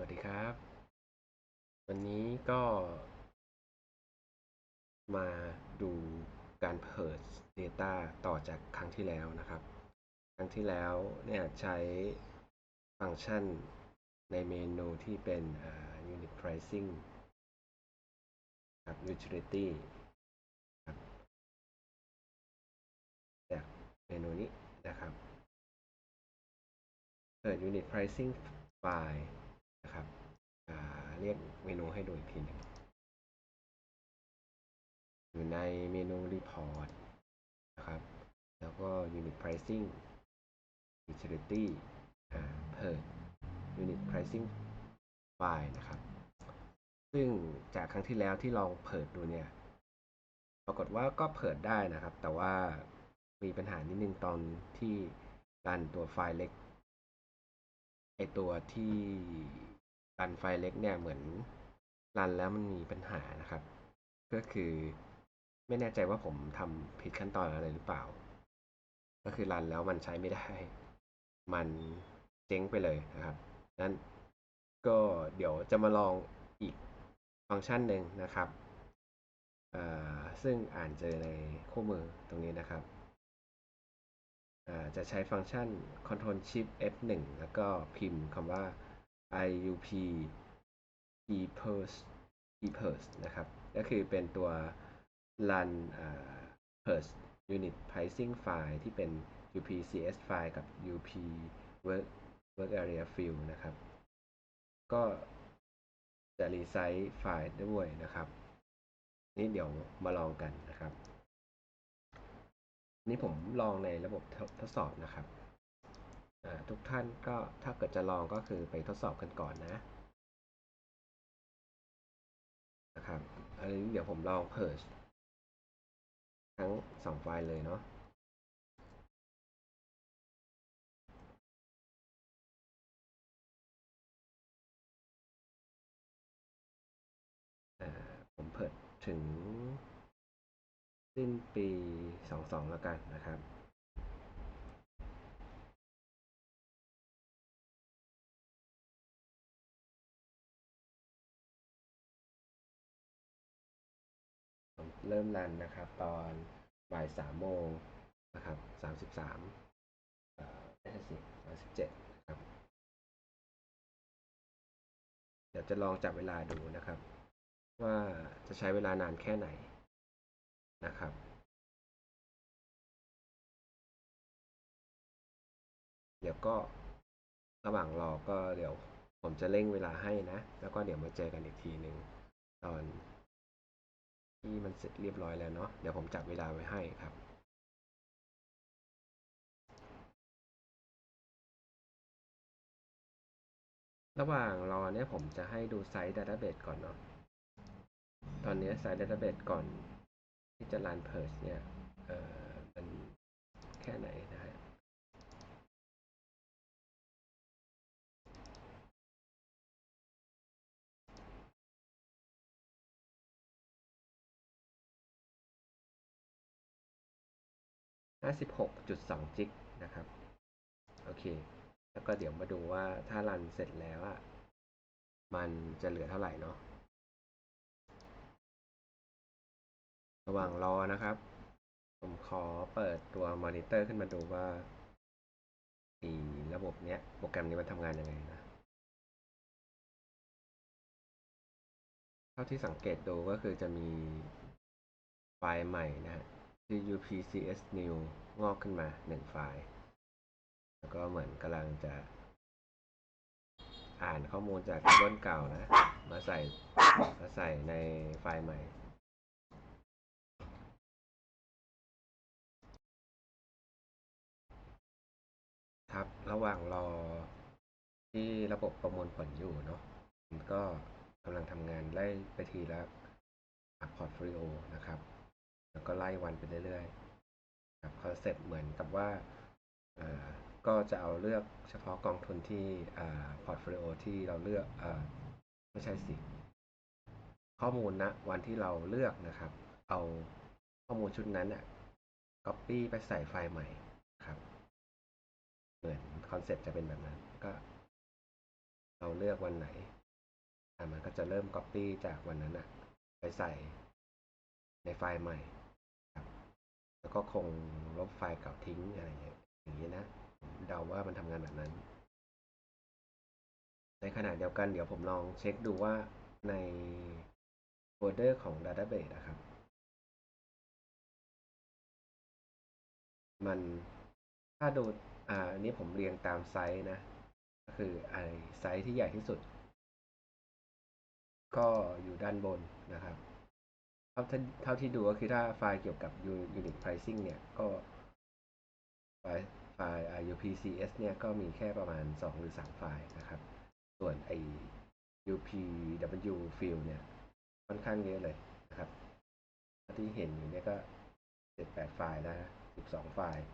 วัสดีครับ วันนี้ก็ มาดูการเปิด Data ต่อจากครั้งที่แล้วนะครับ ครั้งที่แล้วเนี่ยใช้ฟังก์ชันในเมนูที่เป็น unit pricing กับ utility ครับจากเมนูนี้นะครับเปิด unit pricing file นะครับเรียกเมนูให้ดูอีกทีหนึ่งอยู่ในเมนู report นะครับ แล้วก็ unit pricing utility เปิด unit pricing file นะครับ ซึ่งจากครั้งที่แล้วที่ลองเปิดดูเนี่ย ปรากฏว่าก็เปิดได้นะครับ แต่ว่ามีปัญหานิดนึงตอนที่รันตัวไฟล์เล็กไอตัวที่ รันไฟล์เล็กเนี่ยเหมือนรันแล้วมันมีปัญหานะครับ ก็คือไม่แน่ใจว่าผมทำผิดขั้นตอนอะไรหรือเปล่า ก็คือรันแล้วมันใช้ไม่ได้ มันเจ๊งไปเลยนะครับนั้นก็เดี๋ยวจะมาลองอีกฟังก์ชันหนึ่งนะครับซึ่งอ่านเจอในคู่มือตรงนี้นะครับ จะใช้ฟังก์ชัน Ctrl Shift F1 แล้วก็พิมพ์คำว่า IUP ePers ePers นะครับ ก็คือเป็นตัว run pers unit pricing file ที่เป็น UPCS file กับ UP work work area field นะครับ ก็จะรีไซต์ไฟล์ด้วยนะครับ นี่เดี๋ยวมาลองกันนะครับ นี่ผมลองในระบบทดสอบนะครับ ทุกท่านก็ถ้าเกิดจะลองก็คือไปทดสอบกันก่อนนะนะครับอันนี้เดี๋ยวผมลองเพิร์ชทั้งสองไฟล์เลยเนาะผมเพิร์ถึงสิ้นปี 22 แล้วกันนะครับ เริ่มรันนะครับ ตอนบ่ายสามโมงนะครับสามสิบสามไม่ใช่สิสามสิบเจ็ดครับ เดี๋ยวจะลองจับเวลาดูนะครับ ว่าจะใช้เวลานานแค่ไหนนะครับเดี๋ยวก็ระหว่างรอก็เดี๋ยวผมจะเร่งเวลาให้นะ แล้วก็เดี๋ยวมาเจอกันอีกทีหนึ่งตอน ที่มันเสร็จเรียบร้อยแล้วเนาะเดี๋ยวผมจับเวลาไว้ให้ครับระหว่างรอเนี่ยผมจะให้ดูไซต์ดัตเตอร์เบสก่อนเนาะ ตอนนี้ไซต์ดัตเตอร์เบสก่อนที่จะรันเพิร์ชเนี่ย เออมันแค่ไหน 56.2 จิกนะครับ โอเค แล้วก็เดี๋ยวมาดูว่าถ้ารันเสร็จแล้วอะมันจะเหลือเท่าไหร่เนาะ ระหว่างรอนะครับ ผมขอเปิดตัวมอนิเตอร์ขึ้นมาดูว่าอีระบบเนี้ย โปรแกรมนี้มันทำงานยังไงนะ เท่าที่สังเกตดูก็คือจะมีไฟล์ใหม่นะฮะ ที่ upcs new งอกขึ้นมาหนึ่งไฟล์ แล้วก็เหมือนกำลังจะ อ่านข้อมูลจากต้นเก่านะ มาใส่มาใส่ในไฟล์ใหม่ ครับระหว่างรอที่ระบบประมวลผลอยู่เนาะมันก็กำลังทำงานไล่ไปทีละพอร์ตโฟลิโอนะครับ แล้วก็ไล่วันไปเรื่อยๆครับคอนเซ็ปต์เหมือนกับว่าก็จะเอาเลือกเฉพาะกองทุนที่พอร์ตโฟลิโอที่เราเลือกอไม่ใช่สิ ข้อมูลนะวันที่เราเลือกนะครับ เอาข้อมูลชุดนั้นอะ copy ไปใส่ไฟล์ใหม่ครับเหมือนคอนเซ็ปต์จะเป็นแบบนั้นก็ เราเลือกวันไหนมันก็จะเริ่ม Copy จากวันนั้นอะไปใส่ในไฟล์ใหม่ แล้วก็คงลบไฟล์เก่าทิ้งอะไรอย่างเงี้ยอย่างนี้นะ เดาว่ามันทำงานแบบนั้น ในขณะเดียวกันเดี๋ยวผมลองเช็คดูว่าในโฟลเดอร์ของ Database นะครับ มันถ้าดูอ่าอันนี้ผมเรียงตามไซส์นะ ก็คือไอไซส์ที่ใหญ่ที่สุด ก็อยู่ด้านบนนะครับ เท่าที่เท่าที่ดูก็คือถ้าไฟล์เกี่ยวกับ unit pricing เนี่ย ก็ไฟล์ไฟล์ UPCS เนี่ย ก็มีแค่ประมาณ 2 หรือ 3 ไฟล์นะครับ ส่วนไอ UPW field เนี่ย ค่อนข้างเยอะเลยนะครับ ที่เห็นอยู่เนี่ยก็ 7-8 ไฟล์แล้ว12 ไฟล์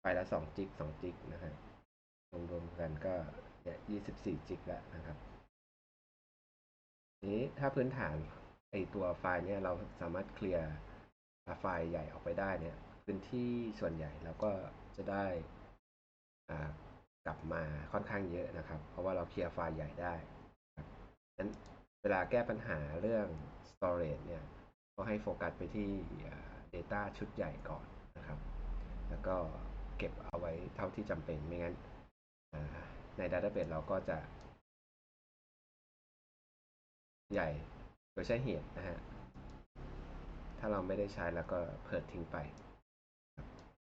ไฟล์ละ 2 จิก 2 จิกนะฮะรวมๆกันก็เนี่ย24 จิกแล้วนะครับ นี้ถ้าพื้นฐาน ไอตัวไฟล์เนี่ยเราสามารถเคลียร์ไฟล์ใหญ่ออกไปได้เนี่ยพื้นที่ส่วนใหญ่เราก็จะได้กลับมาค่อนข้างเยอะนะครับ เพราะว่าเราเคลียร์ไฟล์ใหญ่ได้ครับนั้นเวลาแก้ปัญหาเรื่อง storage เนี่ยก็ให้โฟกัสไปที่ data ชุดใหญ่ก่อนนะครับ แล้วก็เก็บเอาไว้เท่าที่จำเป็นไม่งั้นใน database เราก็จะ ใหญ่ โดยใช้เหตุนะฮะ ถ้าเราไม่ได้ใช้แล้วก็เพิดทิ้งไป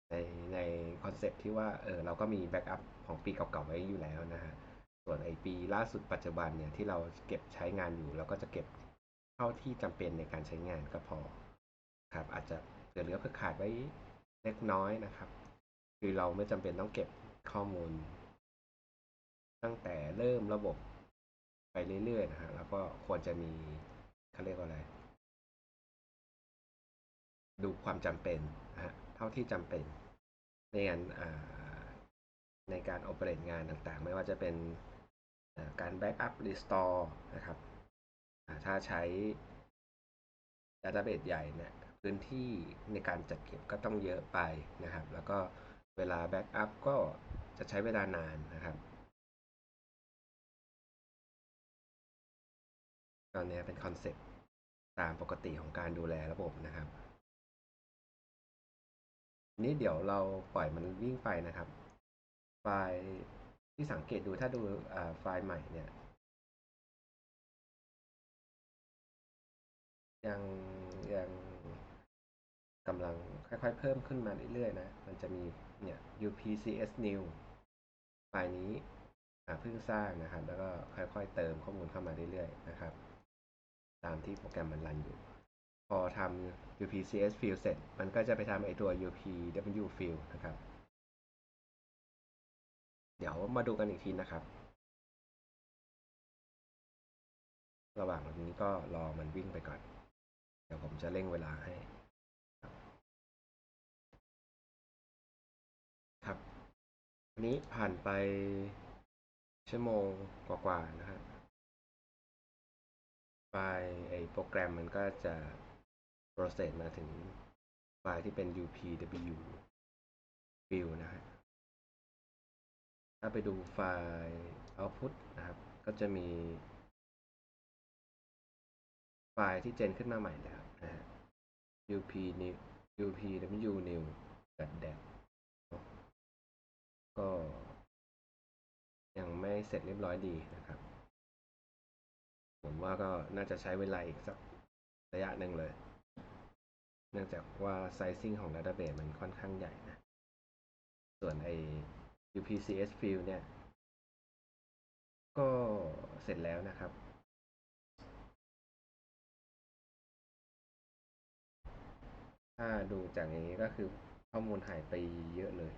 ในในคอนเซปที่ว่าเออเราก็มีแบ็กอัพของปีเก่าๆไว้อยู่แล้วนะฮะ ส่วนไอปีล่าสุดปัจจุบันเนี่ยที่เราเก็บใช้งานอยู่เราก็จะเก็บเท่าที่จำเป็นในการใช้งานก็พอครับอาจจะเหลือเหลือเพื่อขาดไว้เล็กน้อยนะครับ คือเราไม่จำเป็นต้องเก็บข้อมูล ตั้งแต่เริ่มระบบไปเรื่อยๆนะฮะแล้วก็ควรจะมี เขาเรียกว่าอะไร ดูความจำเป็นนะฮะเท่าที่จำเป็น ในการในการโอเปเรตงานต่างๆ ไม่ว่าจะเป็นการแบ็กอัพรีสตอร์นะครับถ้าใช้ Database ใหญ่เนี่ยพื้นที่ในการจัดเก็บก็ต้องเยอะไปนะครับ แล้วก็เวลาแบ็กอัพก็จะใช้เวลานานนะครับ ตอนนี้เป็นคอนเซ็ปต์ตามปกติของการดูแลระบบนะครับนี้เดี๋ยวเราปล่อยมันวิ่งไปนะครับ ไฟล์ที่สังเกตดูถ้าดูไฟล์ใหม่เนี่ย ยังยังกำลังค่อยๆเพิ่มขึ้นมาเรื่อยๆนะ มันจะมีเนี่ย upcs new ไฟล์นี้เพิ่งสร้างนะครับ แล้วก็ค่อยๆเติมข้อมูลเข้ามาเรื่อยๆนะครับ ตามที่โปรแกรมมันรันอยู่ พอทำ upcs field เสร็จ มันก็จะไปทำไอตัว upw field นะครับ เดี๋ยวมาดูกันอีกทีนะครับ ระหว่างนี้ก็รอมันวิ่งไปก่อน เดี๋ยวผมจะเร่งเวลาให้ครับวันนี้ผ่านไปชั่วโมงกว่าๆนะครับ ฟล์ไอโปรแกรมมันก็จะ process มาถึงไฟล์ที่เป็น upw view นะฮะถ้าไปดูไฟล์ output นะครับ ก็จะมี ไฟล์ที่เจนขึ้นมาใหม่แล้วนะฮะ up new upw new dat ก็ยังไม่เสร็จเรียบร้อยดีนะครับ ผมว่าก็น่าจะใช้เวลาอีกสักระยะหนึ่งเลย เนื่องจากว่าไซซิ่งของ Database มันค่อนข้างใหญ่นะ ส่วนไอ UPCS field เนี่ย ก็เสร็จแล้วนะครับถ้าดูจากอย่างนี้ก็คือข้อมูลหายไปเยอะเลย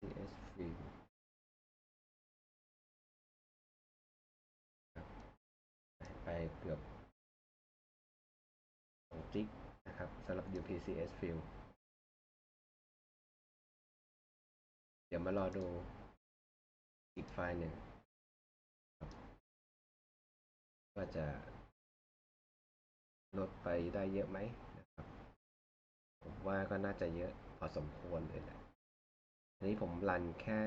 CS3 ไปเกือบ2จิกนะครับสำหรับ UPCS field เดี๋ยวมารอดูอีกไฟล์หนึ่งว่าจะลดไปได้เยอะไหมนะครับผมว่าก็น่าจะเยอะพอสมควรเลยแหละ อันนี้ผมรันแค่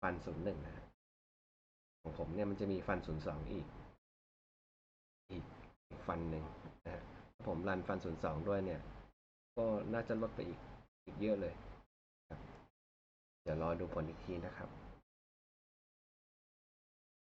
ฟันศูนย์หนึ่งนะ ของผมเนี่ยมันจะมีฟันศูนย์สองอีก อีกฟันหนึ่งนะฮะถ้าผมรันฟันศูนย์สองด้วยเนี่ย ก็น่าจะลดไปอีกอีกเยอะเลยครับ เดี๋ยวรอดูผลอีกทีนะครับ